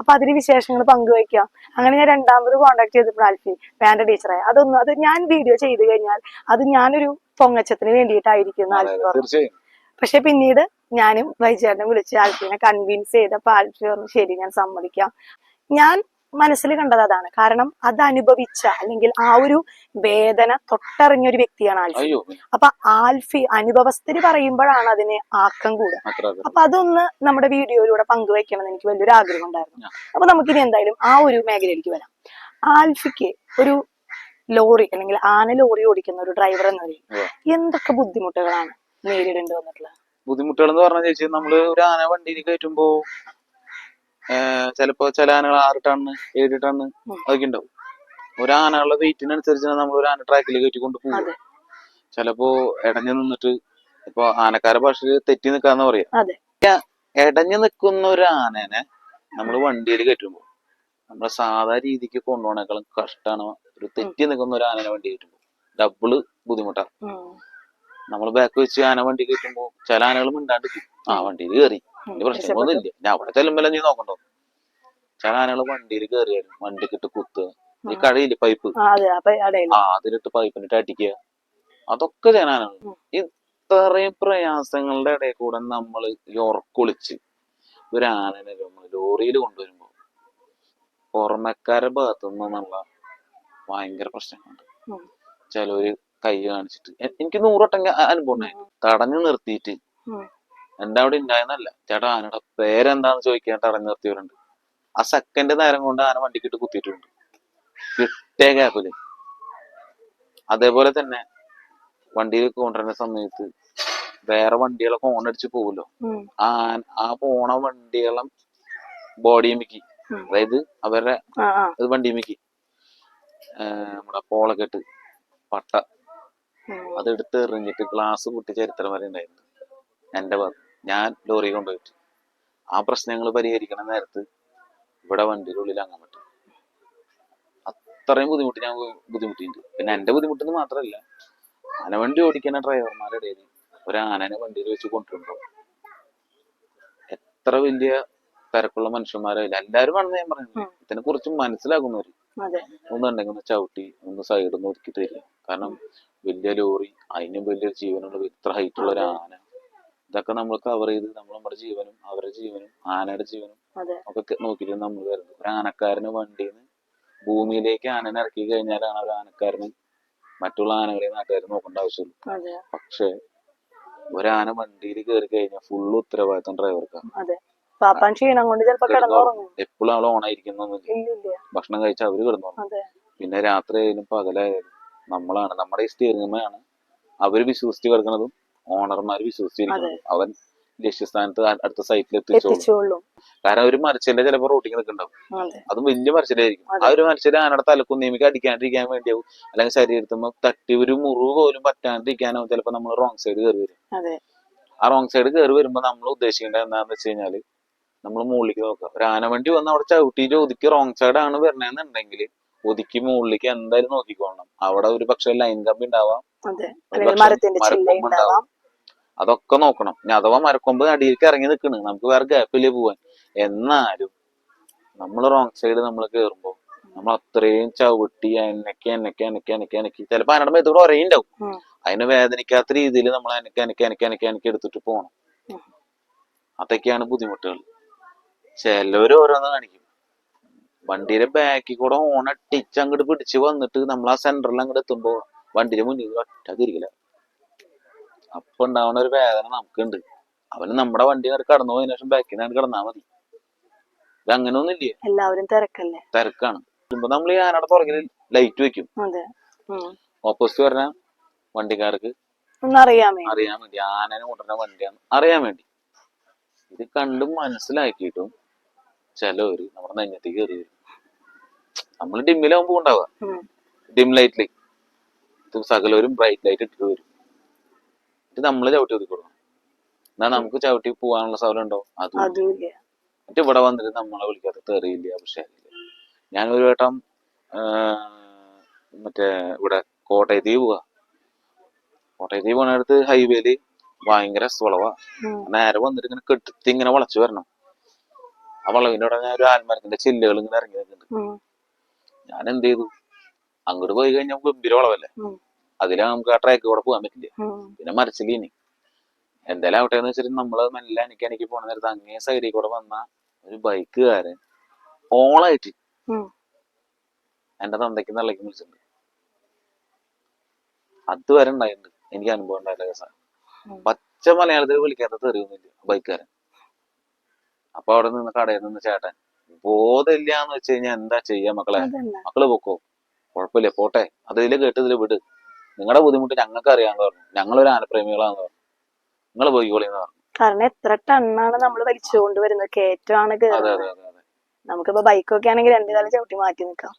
Speaker 2: അപ്പൊ അതിന് വിശേഷങ്ങൾ പങ്കുവയ്ക്കാം. അങ്ങനെ ഞാൻ രണ്ടാമത് കോണ്ടാക്ട് ചെയ്തപ്പോൾ ആൽഫി വേണ്ട ടീച്ചറെ. അതൊന്നും അത് ഞാൻ വീഡിയോ ചെയ്തു കഴിഞ്ഞാൽ അത് ഞാനൊരു പൊങ്ങച്ചത്തിന് വേണ്ടിയിട്ടായിരിക്കും എന്ന് ആൽഫി പറഞ്ഞു. പക്ഷെ പിന്നീട് ഞാനും വൈചേട്ടനെ വിളിച്ച് ആൽഫിനെ കൺവിൻസ് ചെയ്തപ്പോ ആൽഫി പറഞ്ഞു ശരി ഞാൻ സമ്മതിക്കാം. ഞാൻ മനസ്സിൽ കണ്ടത് അതാണ്. കാരണം അത് അനുഭവിച്ച അല്ലെങ്കിൽ ആ ഒരു വേദന തൊട്ടറിഞ്ഞ ഒരു വ്യക്തിയാണ് ആൽഫി. അപ്പൊ ആൽഫി അനുഭവസ്ഥര് പറയുമ്പോഴാണ് അതിന് ആക്കം കൂടുക. അപ്പൊ അതൊന്ന് നമ്മുടെ വീഡിയോയിലൂടെ പങ്കുവെക്കണമെന്ന് എനിക്ക് വലിയൊരു ആഗ്രഹം ഉണ്ടായിരുന്നു. അപ്പൊ നമുക്കിനി എന്തായാലും ആ ഒരു മേഖലയിലേക്ക് വരാം. ആൽഫിക്ക് ഒരു ലോറി അല്ലെങ്കിൽ ആന ലോറി ഓടിക്കുന്ന ഒരു ഡ്രൈവർ എന്ന എന്തൊക്കെ ബുദ്ധിമുട്ടുകളാണ് നേരിടേണ്ടി വന്നിട്ടുള്ളത്?
Speaker 1: ബുദ്ധിമുട്ടുകൾ എന്ന് പറഞ്ഞ ചേച്ചി നമ്മൾ ഒരു ആന വണ്ടിയിൽ കയറ്റുമ്പോ ഏഹ് ചിലപ്പോ ചില ആനകൾ ആറ് ടണ്ണ് ഏഴ് ടണ്ണ് അതൊക്കെ ഉണ്ടാവും ഒരു ആനകളുടെ വെയിറ്റിനനുസരിച്ചാണ് നമ്മൾ ഒരു ആന ട്രാക്കിൽ കയറ്റി കൊണ്ട് പോകും. ചിലപ്പോ ഇടഞ്ഞു നിന്നിട്ട് ഇപ്പൊ ആനക്കാരെ ഭാഷയിൽ തെറ്റി നിക്കാന്ന് പറയാം. ഇടഞ്ഞു നിൽക്കുന്ന ഒരു ആനനെ നമ്മൾ വണ്ടിയിൽ കയറ്റുമ്പോ നമ്മുടെ സാധാ രീതിക്ക് കൊണ്ടുപോകണേക്കാളും കഷ്ടമാണ് ഒരു തെറ്റി നിൽക്കുന്ന ഒരു ആനനെ വണ്ടി കയറ്റുമ്പോ ഡബിൾ ബുദ്ധിമുട്ടാണ്. നമ്മൾ ബാക്ക് വെച്ച് ആന വണ്ടി കയറ്റുമ്പോ ചില ആനകൾ മിണ്ടാണ്ട് ആ വണ്ടിയിൽ കയറി. വലിയ പ്രശ്നങ്ങളൊന്നും ഇല്ല ഞാൻ അവിടെ ചെല്ലുമ്പോൾ നീ നോക്കണ്ടോ? ചില ആനകൾ വണ്ടിയിൽ വണ്ടിക്ക് വണ്ടിക്കിട്ട് കുത്തുക ഈ കഴിയില്ല പൈപ്പ്
Speaker 2: ആ,
Speaker 1: അതിലിട്ട് പൈപ്പിനിട്ട് അടിക്കുക. അതൊക്കെ ചില
Speaker 2: ആനകൾ
Speaker 1: ഇത്രയും പ്രയാസങ്ങളുടെ ഇടയിൽ കൂടെ നമ്മൾ ഈ ഉറക്കൊളിച്ച് ഒരു ആനനെ നമ്മൾ ലോറിയിൽ കൊണ്ടുവരുമ്പോ പുറമക്കാരുടെ ഭാഗത്തു നിന്നുള്ള ഭയങ്കര പ്രശ്നങ്ങളുണ്ട്.
Speaker 2: ചിലര്
Speaker 1: ചിലവര് കൈ കാണിച്ചിട്ട്. എനിക്ക് നൂറോട്ടം അനുഭവം ഉണ്ടായി. തടഞ്ഞു നിർത്തിയിട്ട്. എന്റെ അവിടെ ഉണ്ടായെന്നല്ല ചേട്ടാ ആനയുടെ പേരെന്താന്ന് ചോദിക്കാൻ തടഞ്ഞു നിർത്തിയവരുണ്ട്. ആ സെക്കൻഡ് നേരം കൊണ്ട് ആന വണ്ടിക്കിട്ട് കുത്തിയിട്ടുണ്ട്. കിട്ടിയ ഗ്യാപ്പിൽ അതേപോലെ തന്നെ വണ്ടിയിൽ കൊണ്ടുവരുന്ന സമയത്ത് വേറെ വണ്ടികളൊക്കെ ഓൺ അടിച്ച് പോകുമല്ലോ ആ ആ പോണ വണ്ടികളും ബോഡി
Speaker 2: മിക്കി
Speaker 1: അതായത് അവരുടെ വണ്ടി മിക്കി നമ്മുടെ പോളക്കെട്ട് പട്ട. അതെടുത്ത് എറിഞ്ഞിട്ട് ഗ്ലാസ് പൊട്ടി ചരിത്രം വരെ ഉണ്ടായിരുന്നു. എന്റെ ഭാഗത്ത്. ഞാൻ ലോറി കൊണ്ടുപോയിട്ട്. ആ പ്രശ്നങ്ങൾ പരിഹരിക്കണ നേരത്ത് ഇവിടെ വണ്ടിയുടെ ഉള്ളിൽ അങ്ങനെ പറ്റും. അത്രയും ബുദ്ധിമുട്ട് ഞാൻ ബുദ്ധിമുട്ടിയിട്ടുണ്ട്. പിന്നെ എന്റെ ബുദ്ധിമുട്ടെന്ന് മാത്രമല്ല ആനവണ്ടി ഓടിക്കുന്ന ഡ്രൈവർമാരുടെ ഇടയിൽ ഒരു ആനനെ വണ്ടിയിൽ വെച്ച് കൊണ്ടുവരുമ്പോൾ എത്ര വലിയ തിരക്കുള്ള മനുഷ്യന്മാരായില്ല എല്ലാവരും ആണെന്ന് ഞാൻ പറയുന്നത്. ഇതിനെ കുറിച്ച് മനസ്സിലാക്കുന്നവര് ഒന്നുണ്ടെങ്കിൽ ഒന്ന് ചവിട്ടി ഒന്ന് സൈഡിൽ നിന്ന് ഒതുക്കി തരിക. കാരണം വലിയ ലോറി അതിനും വലിയൊരു ജീവനുള്ള ഇത്ര ഹൈറ്റ് ഉള്ള ഒരു ആന. ഇതൊക്കെ നമ്മൾ കവർ ചെയ്ത് നമ്മൾ നമ്മുടെ ജീവനും അവരുടെ ജീവനും ആനയുടെ ജീവനും ഒക്കെ നോക്കിയിട്ട് നമ്മൾ വരുന്നത് ഒരു ആനക്കാരന് വണ്ടിയിൽ നിന്ന് ഭൂമിയിലേക്ക് ആനനെ ഇറക്കി കഴിഞ്ഞാലാണ് ഒരു ആനക്കാരന് മറ്റുള്ള ആനകളെ നാട്ടുകാർ നോക്കേണ്ട ആവശ്യമുള്ളൂ.
Speaker 2: അതെ.
Speaker 1: പക്ഷെ ഒരാന വണ്ടിയിൽ കയറി കഴിഞ്ഞാൽ ഫുള്ള് ഉത്തരവാദിത്തം ഡ്രൈവർക്കാണ്
Speaker 2: പാപ്പാൻ ക്ഷീണം കൊണ്ട് ചിലപ്പോ കിടന്നുറങ്ങും.
Speaker 1: എപ്പോഴും ആൾ ഓണായിരിക്കുന്നൊന്നുമില്ല ഭക്ഷണം കഴിച്ചാൽ അവർ കിടന്നുറങ്ങും. പിന്നെ രാത്രി ആയാലും പകലായാലും നമ്മളാണ് നമ്മുടെ ഈ സ്റ്റിയറിംഗമാണ് അവർ വിശ്വസിച്ച് കിടക്കുന്നതും ഓണർമാർ വിശ്വസിച്ചിരിക്കുന്നതും അവൻ ലക്ഷ്യസ്ഥാനത്ത് അടുത്ത സൈറ്റിൽ എത്തിച്ചോളും. കാരണം ഒരു മരച്ചിന്റെ ചിലപ്പോ റോട്ടിൽ നിൽക്കുന്നുണ്ടാവും
Speaker 2: അതെ.
Speaker 1: വലിയ മരച്ചിലായിരിക്കും ആ ഒരു മരച്ചിൽ ആനയുടെ തലക്കും നിയമിക്ക് അടിക്കാണ്ടിരിക്കാൻ വേണ്ടിയാവും. അല്ലെങ്കിൽ ശരീരത്തുമ്പോ തട്ടി ഒരു മുറിവ് പോലും പറ്റാണ്ടിരിക്കാനോ ചിലപ്പോ നമ്മൾ റോങ് സൈഡ് കയറി വരും ആ റോങ് സൈഡ് കയറി വരുമ്പോ നമ്മൾ ഉദ്ദേശിക്കേണ്ടത് എന്താണെന്ന് വെച്ച് കഴിഞ്ഞാൽ നമ്മൾ മുകളിലേക്ക് നോക്കുക ഒരു ആനവണ്ടി വന്ന് അവിടെ ചവിട്ടിയിട്ട് ഒതുക്കി റോങ് സൈഡ് ആണ് വരണെന്നുണ്ടെങ്കിൽ ഒതുക്കി മുകളിലേക്ക് എന്തായാലും നോക്കിക്കോണം. അവിടെ ഒരു പക്ഷെ ലൈൻ കമ്പി ഉണ്ടാവാം മരക്കൊമ്പ്
Speaker 2: ഉണ്ടാവാം
Speaker 1: അതൊക്കെ നോക്കണം. ഇനി അഥവാ മരക്കൊമ്പ് അടിയിലേക്ക് ഇറങ്ങി നിൽക്കണ് നമുക്ക് വേറെ ഗ്യാപ്പില്ലേ പോവാൻ. എന്നാലും നമ്മൾ റോങ് സൈഡ് നമ്മൾ കേറുമ്പോ നമ്മൾ അത്രയും ചവിട്ടി അനക്കി അനക്കി അനക്കി അനക്കി അനക്കി. ചിലപ്പോ അനടം മേത്തോട് ഒരേ
Speaker 2: ഉണ്ടാവും
Speaker 1: അതിന് വേദനിക്കാത്ത രീതിയിൽ നമ്മൾ അനക്കി അനക്കി അനക്കി അനക്കി അനക്കി എടുത്തിട്ട് പോകണം അതൊക്കെയാണ് ബുദ്ധിമുട്ടുകൾ ചിലവര് ഓരോന്ന് കാണിക്കും. വണ്ടിയുടെ ബാക്കിൽ കൂടെ ഓൺ അടിച്ച് അങ്ങോട്ട് പിടിച്ച് വന്നിട്ട് നമ്മൾ ആ സെന്ററിൽ അങ്ങോട്ട് എത്തുമ്പോ വണ്ടിയുടെ മുന്നിൽ ഒറ്റ തിരികില്ല അപ്പൊ ഉണ്ടാവുന്ന ഒരു വേദന നമുക്കുണ്ട്. അവന് നമ്മുടെ വണ്ടി അങ്ങോട്ട് കടന്നു പോയതിനു ശേഷം ബാക്കിൽ നിന്ന് കിടന്നാ മതി. ഇത് അങ്ങനെ ഒന്നുമില്ലേ
Speaker 2: എല്ലാവരും തിരക്കല്ലേ?
Speaker 1: തിരക്കാണ്. നമ്മൾ ഈ ആനയുടെ പുറകിൽ ലൈറ്റ് വെക്കും. ഓപ്പോസിറ്റ് പറഞ്ഞ വണ്ടിക്കാർക്ക് അറിയാൻ വേണ്ടി. ആനനെ കൊണ്ടുവരുന്ന വണ്ടിയാണ് അറിയാൻ വേണ്ടി. ഇത് കണ്ടും മനസ്സിലാക്കിയിട്ടും ചിലവര് നമ്മുടെ നെഞ്ഞത്തേക്ക് കയറി വരും. നമ്മൾ ഡിമ്മിലാവുമ്പോ ഉണ്ടാവുക. ഡിം ലൈറ്റിൽ. ഇത് സകലവരും ബ്രൈറ്റ് ലൈറ്റ് ഇട്ടിട്ട് വരും. എന്നിട്ട് നമ്മൾ ചവിട്ടി ഒതുക്കി കൊടുക്കണം എന്നാ നമുക്ക് ചവിട്ടി പോകാനുള്ള സൗകര്യം ഉണ്ടോ? അതും എന്നിട്ട് ഇവിടെ വന്നിട്ട് നമ്മളെ വിളിക്കാത്ത തെറിയില്ല പക്ഷേ ഞാൻ ഒരു വട്ടം മറ്റേ ഇവിടെ കോട്ടയത്തേക്ക് പോവാ. കോട്ടയത്തേക്ക് പോണടുത്ത് ഹൈവേയിൽ ഭയങ്കര
Speaker 2: സ്വളവാ.
Speaker 1: നേരെ വന്നിട്ട് ഇങ്ങനെ കെട്ടി ഇങ്ങനെ വളച്ചു വരണം. ആ വളവിന്റെ അവിടെ ഞാൻ ഒരു ആൽമരത്തിന്റെ ചില്ലുകൾ ഇങ്ങനെ ഇറങ്ങി നിൽക്കുന്നുണ്ട്. ഞാൻ എന്ത് ചെയ്തു? അങ്ങോട്ട് പോയി കഴിഞ്ഞാൽ ഗംഭീര വളവല്ലേ. അതിലാ നമുക്ക് ആ ട്രാക്ക് കൂടെ പോകാൻ പറ്റില്ല? പിന്നെ മരച്ചിലീനി എന്തായാലും ആവട്ടെ എന്ന് വെച്ചിട്ട് നമ്മൾ മെല്ലെ എനിക്ക് എനിക്ക് പോണ നേരത്ത് അങ്ങേ സൈഡിൽ കൂടെ വന്ന ഒരു ബൈക്കുകാരൻ ഓളായിട്ട്. എന്റെ തന്തയ്ക്ക് നല്ലക്ക് വിളിച്ചിട്ടുണ്ട്. അതുവരെ ഉണ്ടായിട്ടുണ്ട്. എനിക്ക് അനുഭവം
Speaker 2: ഉണ്ടായിട്ടില്ല.
Speaker 1: പച്ച മലയാളത്തിൽ വിളിക്കാത്ത തെറിയൊന്നുമില്ല ബൈക്കുകാരൻ. അപ്പൊ അവിടെ നിന്ന് കടയിൽ നിന്ന് ചേട്ടൻ ബോധമില്ല എന്ന് വെച്ച് കഴിഞ്ഞാൽ എന്താ ചെയ്യാ മക്കളെ? മക്കൾ പൊക്കോ? കുഴപ്പമില്ല പോട്ടെ. അതിൽ കേട്ടതിൽ വിട്. നിങ്ങളുടെ ബുദ്ധിമുട്ട് ഞങ്ങൾക്ക് അറിയാന്ന് പറഞ്ഞു. ഞങ്ങളൊരു ആനപ്രേമികളാന്ന് പറഞ്ഞു. നിങ്ങൾ പോയിക്കോളിന്ന് പറഞ്ഞു.
Speaker 2: കാരണം എത്ര ടണ്ണാണ് നമ്മൾ വലിച്ചുകൊണ്ട് വരുന്നത്. കയറ്റമാണ് നമുക്കിപ്പോ ബൈക്കൊക്കെ ആണെങ്കിൽ രണ്ടു കാലം ചവിട്ടി മാറ്റി നിൽക്കാം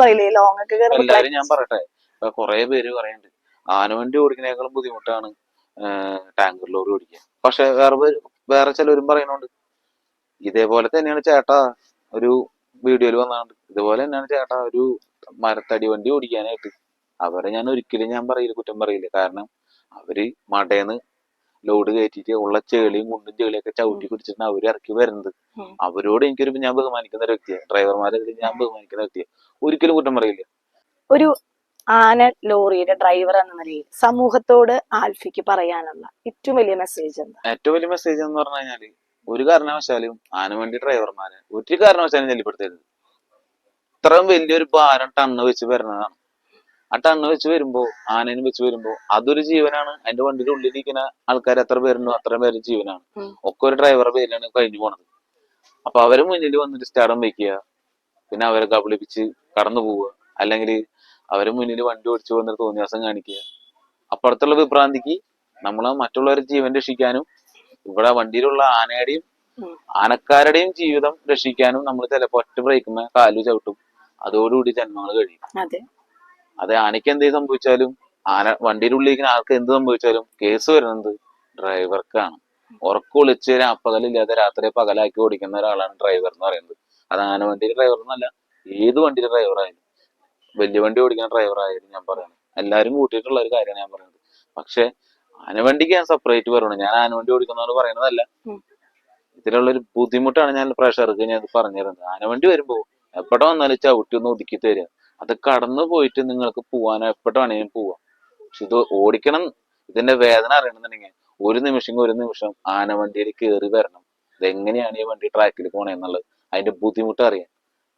Speaker 2: പറയില്ലേ ലോങ് ഒക്കെ
Speaker 1: എല്ലാരും ഞാൻ പറയട്ടെ. കൊറേ പേര് പറയണ്ട് ആനവണ്ടി ഓടിക്കുന്നേക്കാളും ബുദ്ധിമുട്ടാണ് ടാങ്കർ ലോറി ഓടിക്കുക പക്ഷെ വേറെ വേറെ ചിലവരും പറയുന്നുണ്ട്. ഇതേപോലെ തന്നെയാണ് ചേട്ടാ ഒരു വീഡിയോയിൽ വന്നാണ്ട്. ഇതുപോലെ തന്നെയാണ് ചേട്ടാ ഒരു മരത്തടി വണ്ടി ഓടിക്കാനായിട്ട്. അവരെ ഞാൻ ഒരിക്കലും ഞാൻ പറയില്ല കുറ്റം പറയില്ല. കാരണം അവർ മടേന്ന് ലോഡ് കയറ്റിയിട്ട് ഉള്ള ചെളിയും കുണ്ടും ചെളിയൊക്കെ ചവിട്ടി പിടിച്ചിട്ടാണ് അവർ ഇറക്കി വരുന്നത്. അവരോട് എനിക്കൊരു ഞാൻ ബഹുമാനിക്കുന്ന ഒരു വ്യക്തിയാണ്. ഡ്രൈവർമാരെ ഞാൻ ബഹുമാനിക്കുന്ന വ്യക്തിയാണ്. ഒരിക്കലും കുറ്റം പറയില്ല.
Speaker 2: ഒരു ആന ലോറിയുടെ ഡ്രൈവർ എന്ന നിലയിൽ സമൂഹത്തോട് ആൽഫിക്ക് പറയാനുള്ള ഏറ്റവും വലിയ മെസ്സേജ് എന്താ?
Speaker 1: ഏറ്റവും വലിയ മെസ്സേജ് എന്ന് പറഞ്ഞു കഴിഞ്ഞാൽ ഒരു കാരണവശാലും ആന ആനവണ്ടി ഡ്രൈവർമാരെ ഒരു കാരണവശാലും ശല്യപ്പെടുത്തരുത്. ഇത്രയും വലിയൊരു ഭാരം ടണ്ണ് വെച്ച് വരുന്നതാണ്. ആ ടണ്ണ് വെച്ച് വരുമ്പോ ആനേനും വെച്ച് വരുമ്പോ അതൊരു ജീവനാണ്. അതിന്റെ വണ്ടിയുടെ ഉള്ളിലിരിക്കുന്ന ആൾക്കാർ എത്ര പേരുണ്ടോ അത്ര പേര് ജീവനാണ്. ഒക്കെ ഒരു ഡ്രൈവറുടെ പേരിലാണ് കഴിഞ്ഞു പോണത്. അപ്പൊ അവർ മുന്നിൽ വന്നിട്ട് സ്റ്റാർഡം വെക്കുക. പിന്നെ അവരെ കബളിപ്പിച്ച് കടന്നു പോവുക. അല്ലെങ്കിൽ അവരെ മുന്നിൽ വണ്ടി ഓടിച്ചു പോകുന്നൊരു തോന്നിയാസം കാണിക്കുക. അപ്പുറത്തുള്ള വിഭ്രാന്തിക്ക് നമ്മളെ മറ്റുള്ളവരുടെ ജീവൻ രക്ഷിക്കാനും ഇവിടെ വണ്ടിയിലുള്ള ആനയുടെയും. ആനക്കാരുടെയും ജീവിതം രക്ഷിക്കാനും നമ്മൾ ചിലപ്പോ ഒറ്റ ബ്രേക്കുമ്പോ കാലു ചവിട്ടും. അതോടുകൂടി ജന്മങ്ങൾ കഴിയും.
Speaker 2: അതെ.
Speaker 1: ആനയ്ക്ക് എന്ത് സംഭവിച്ചാലും ആന വണ്ടിയുടെ ഉള്ളിലേക്ക് ആർക്ക് എന്ത് സംഭവിച്ചാലും കേസ് വരുന്നത് ഡ്രൈവർക്കാണ്. ഉറക്കം ഒളിച്ച് രാപ്പകലില്ലാതെ രാത്രി പകലാക്കി ഓടിക്കുന്ന ഒരാളാണ് ഡ്രൈവർ എന്ന് പറയുന്നത്. അത് ആന വണ്ടിയുടെ ഡ്രൈവർ എന്നല്ല ഏത് വണ്ടിയുടെ ഡ്രൈവർ ആയാലും വലിയ വണ്ടി ഓടിക്കുന്ന ഡ്രൈവർ ആയാലും ഞാൻ പറയുന്നത് എല്ലാവരും കൂട്ടിയിട്ടുള്ള ഒരു കാര്യമാണ് ഞാൻ പറയുന്നത് പക്ഷെ ആനവണ്ടിക്ക് ഞാൻ സെപ്പറേറ്റ് പറയണം. ഞാൻ ആനവണ്ടി ഓടിക്കുന്നവർ പറയുന്നതല്ല. ഇതിലുള്ള ഒരു ബുദ്ധിമുട്ടാണ് ഞാൻ പ്രഷർക്ക് ഞാൻ പറഞ്ഞു തരുന്നത് ആനവണ്ടി വരുമ്പോ എപ്പോഴും വന്നാലും ചവിട്ടി ഒന്ന് ഒതുക്കി തരിക. അത് കടന്നു പോയിട്ട് നിങ്ങൾക്ക് പോവാനോ എപ്പോഴും ആണെങ്കിലും പോവാം. പക്ഷെ ഇത് ഓടിക്കണം ഇതിന്റെ വേദന അറിയണമെന്നുണ്ടെങ്കിൽ ഒരു നിമിഷം ഒരു നിമിഷം ആനവണ്ടിയിൽ കയറി വരണം. ഇതെങ്ങനെയാണ് ഈ വണ്ടി ട്രാക്കിൽ പോണേ എന്നുള്ളത്? അതിന്റെ ബുദ്ധിമുട്ട് അറിയാം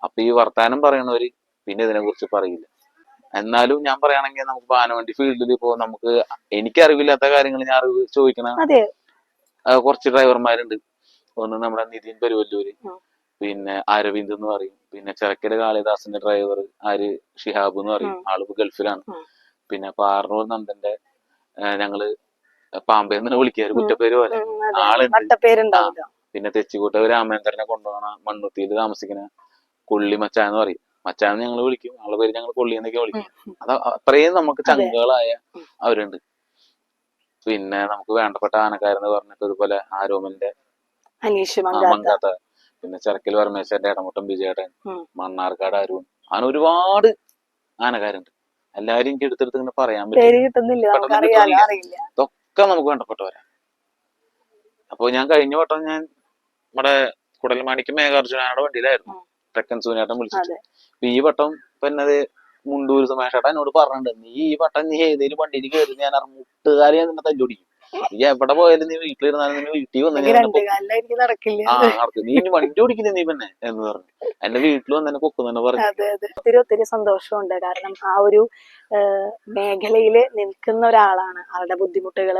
Speaker 1: അപ്പൊ ഈ വർത്താനം പറയണവര് പിന്നെ ഇതിനെ കുറിച്ച് പറയില്ല. എന്നാലും ഞാൻ പറയുകയാണെങ്കിൽ നമുക്ക് ആനവണ്ടി ഫീൽഡിൽ ഇപ്പോ നമുക്ക് എനിക്ക് അറിവില്ലാത്ത കാര്യങ്ങൾ ഞാൻ അറിവ് ചോദിക്കണ കുറച്ച് ഡ്രൈവർമാരുണ്ട് ഒന്ന് നമ്മുടെ നിതിൻ പെരുവല്ലൂര് പിന്നെ അരവിന്ദ് എന്ന് പറയും. പിന്നെ ചിറക്കര കാളിദാസിന്റെ ഡ്രൈവർ ആര്? ഷിഹാബ് എന്ന് പറയും. ആൾ ഗൾഫിലാണ്. പിന്നെ പാർണൂർ നന്ദന്റെ ഞങ്ങൾ പാമ്പേന്ന് വിളിക്കാറ് കുറ്റപ്പേര് പോലെ. ആളുണ്ട്. പിന്നെ തെച്ചിക്കോട്ട് രാമേന്ദ്രനെ കൊണ്ടുപോകണ മണ്ണുത്തിയിൽ താമസിക്കുന്ന കൊള്ളി എന്ന് പറയും. മച്ചാൻ ഞങ്ങൾ വിളിക്കും. ആളെ പേര് ഞങ്ങൾ കൊള്ളി എന്നൊക്കെ വിളിക്കും. അത് അത്രയും നമുക്ക് ചങ്കുകളായ അവരുണ്ട്. പിന്നെ നമുക്ക് വേണ്ടപ്പെട്ട ആനക്കാരെന്ന് പറഞ്ഞിട്ട് ഇതുപോലെ ആരോമന്റെ
Speaker 2: മങ്കാത്ത.
Speaker 1: പിന്നെ ചെറക്കിൽ പരമേശ്വരന്റെ ഇടമുട്ടം വിജയേട്ടൻ. മണ്ണാർക്കാട് അരുൺ. അങ്ങനെ ഒരുപാട് ആനക്കാരുണ്ട്. എല്ലാരും എനിക്ക് എടുത്തെടുത്ത് ഇങ്ങനെ പറയാൻ പറ്റും ഇതൊക്കെ നമുക്ക് വേണ്ടപ്പെട്ടവരാ. അപ്പൊ ഞാൻ കഴിഞ്ഞ വട്ടം ഞാൻ നമ്മുടെ കുടൽമാണിക്ക് മേഘാർജുനയുടെ വണ്ടിയിലായിരുന്നു. തെക്കൻ സൂര്യാട്ടം വിളിച്ചിട്ട്. അപ്പൊ ഈ വട്ടം പിന്നെ അത് മുണ്ടൂര് സുമേഷേട്ടൻ എന്നോട് പറഞ്ഞിട്ടുണ്ട് നീ ഈ വട്ടം നീ ഏതേലും വണ്ടിയിൽ കയറി ഞാൻ മുട്ടുകാരി ഞാൻ നിന്നെ തല്ലുപിടിക്കും നീ എവിടെ പോയാലും നീ വീട്ടിലിരുന്നാലും നീ വീട്ടിൽ വന്നു ആ നടക്കും. നീ ഇനി വണ്ടി ഓടിക്കില്ല നീ പിന്നെ? എന്ന് പറഞ്ഞു. എന്റെ വീട്ടിൽ വന്ന് എന്നെ തന്നെ പറഞ്ഞു.
Speaker 2: ഒത്തിരി ഒത്തിരി സന്തോഷമുണ്ട്. കാരണം ആ ഒരു മേഖലയിൽ നിൽക്കുന്ന ഒരാളാണ് ആളുടെ
Speaker 1: ബുദ്ധിമുട്ടുകൾ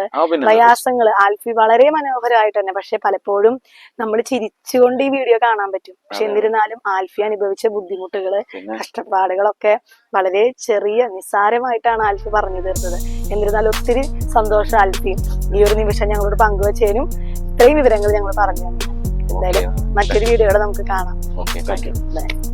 Speaker 2: പ്രയാസങ്ങൾ. ആൽഫി വളരെ മനോഹരമായിട്ട് തന്നെ. പക്ഷെ പലപ്പോഴും നമ്മൾ ചിരിച്ചുകൊണ്ട് ഈ വീഡിയോ കാണാൻ പറ്റും. പക്ഷെ എന്നിരുന്നാലും ആൽഫി അനുഭവിച്ച
Speaker 1: ബുദ്ധിമുട്ടുകൾ
Speaker 2: കഷ്ടപ്പാടുകളൊക്കെ വളരെ ചെറിയ നിസ്സാരമായിട്ടാണ് ആൽഫി പറഞ്ഞു തീർത്തത് എന്നിരുന്നാലും ഒത്തിരി സന്തോഷം ആൽഫി ഈ ഒരു നിമിഷം ഞങ്ങളോട് പങ്കുവച്ചതിനും ഇത്രയും വിവരങ്ങൾ ഞങ്ങൾ പറഞ്ഞു തന്നു. എന്തായാലും മറ്റൊരു വീഡിയോയുടെ നമുക്ക് കാണാം.